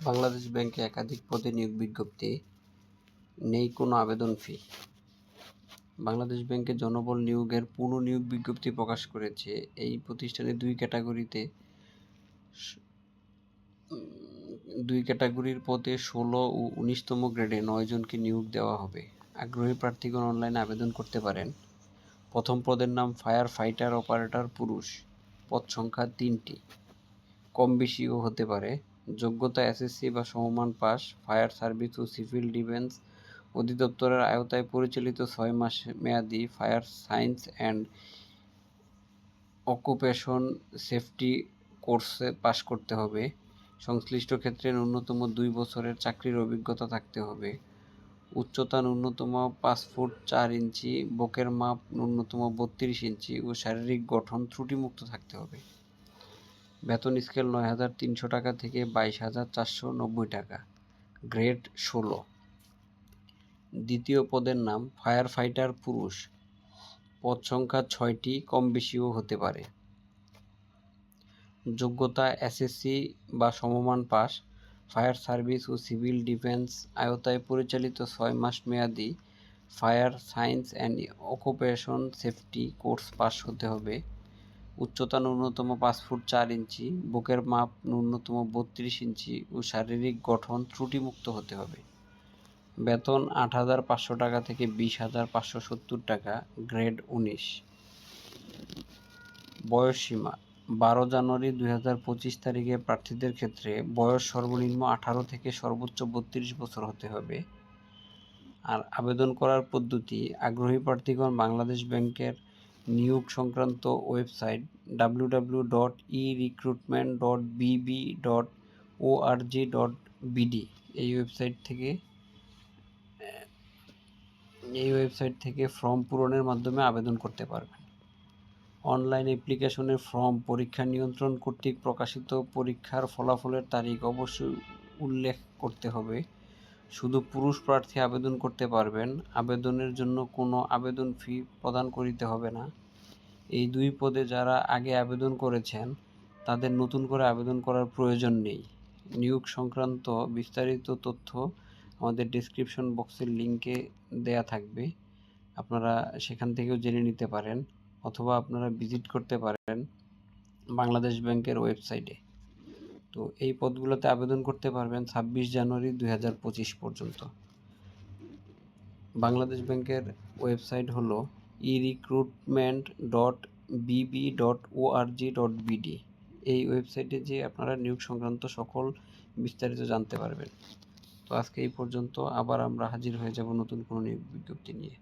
বাংলাদেশ ব্যাংকে একাধিক পদে নিয়োগ বিজ্ঞপ্তি, নেই কোনো আবেদন ফি। বাংলাদেশ ব্যাংকে জনবল নিয়োগের পুনঃনিয়োগ বিজ্ঞপ্তি প্রকাশ করেছে। এই প্রতিষ্ঠানে দুই ক্যাটাগরিতে দুই ক্যাটাগরির পদে ষোলো ও উনিশতম গ্রেডে নয় জনকে নিয়োগ দেওয়া হবে। আগ্রহী প্রার্থীগণ অনলাইনে আবেদন করতে পারেন। প্রথম পদের নাম ফায়ার ফাইটার অপারেটর পুরুষ। পদ সংখ্যা তিনটি। কম বেশিও হতে পারে। যোগ্যতা এসএসসি বা সমমান পাস, ফায়ার সার্ভিস ও সিভিল ডিফেন্স অধিদপ্তরের আওতায় পরিচালিত ছয় মাস মেয়াদী fire science and occupation safety কোর্সে পাশ করতে হবে। সংশ্লিষ্ট ক্ষেত্রে ন্যূনতম দুই বছরের চাকরির অভিজ্ঞতা থাকতে হবে। উচ্চতা ন্যূনতম পাঁচ ফুট চার ইঞ্চি, বুকের মাপ ন্যূনতম বত্রিশ ইঞ্চি ও শারীরিক গঠন ত্রুটিমুক্ত থাকতে হবে। বেতন স্কেল নয় হাজার তিনশো টাকা থেকে বাইশ হাজার চারশো নব্বই টাকা। গ্রেড ষোলো। দ্বিতীয় পদের নাম ফায়ার ফাইটার পুরুষ। পদ সংখ্যা ছয়টি কম বেশিও হতে পারে। যোগ্যতা এসএসসি বা সমমান পাস। ফায়ার সার্ভিস ও সিভিল ডিফেন্স আওতায় পরিচালিত ছয় মাস মেয়াদি fire science and occupation safety course pass হতে হবে। উচ্চতা ন্যূনতম পাঁচ ফুট চার ইঞ্চি, বুকের মাপ ন্যূনতম বত্রিশ ইঞ্চি ও শারীরিক গঠন ত্রুটিমুক্ত হতে হবে। বেতন আট হাজার পাঁচশো টাকা থেকে বিশ হাজার পাঁচশো সত্তর টাকা, গ্রেড উনিশ। বয়স সীমা, বারো জানুয়ারি দুই হাজার পঁচিশ তারিখে প্রার্থীদের ক্ষেত্রে বয়স সর্বনিম্ন আঠারো থেকে সর্বোচ্চ বত্রিশ বছর হতে হবে। আর আবেদন করার পদ্ধতি, আগ্রহী প্রার্থীগণ বাংলাদেশ ব্যাংকের নিয়োগ সংক্রান্ত website W W dot e recruitment dot BB dot O ORG dot BD এই ওয়েবসাইট থেকে এই ওয়েবসাইট থেকে ফর্ম পূরণের মাধ্যমে আবেদন করতে পারবেন। অনলাইন অ্যাপ্লিকেশনের ফর্ম পরীক্ষা নিয়ন্ত্রণ কর্তৃক প্রকাশিত পরীক্ষার ফলাফলের তারিখ অবশ্যই উল্লেখ করতে হবে। শুধু পুরুষ প্রার্থী আবেদন করতে পারবেন। আবেদনের জন্য কোনো আবেদন ফি প্রদান করিতে হবে না। এই দুই পদে যারা আগে আবেদন করেছেন, তাদের নতুন করে আবেদন করার প্রয়োজন নেই। নিয়োগ সংক্রান্ত বিস্তারিত তথ্য আমাদের ডেসক্রিপশন বক্সের লিংকে দেয়া থাকবে। আপনারা সেখান থেকেও জেনে নিতে পারেন অথবা আপনারা ভিজিট করতে পারেন বাংলাদেশ ব্যাংকের ওয়েবসাইটে তো এই পদগুলোতে আবেদন করতে পারবেন ছাব্বিশ জানুয়ারি দুই হাজার পঁচিশ পর্যন্ত। বাংলাদেশ ব্যাংকের ওয়েবসাইট হলো e recruitment dot BB dot ORG dot BD এই ওয়েবসাইটে যে আপনারা নিয়োগ সংক্রান্ত সকল বিস্তারিত জানতে পারবেন। তো আজকে এই পর্যন্ত আবার আমরা হাজির হয়ে যাব নতুন কোনো নিয়োগ বিজ্ঞপ্তি নিয়ে।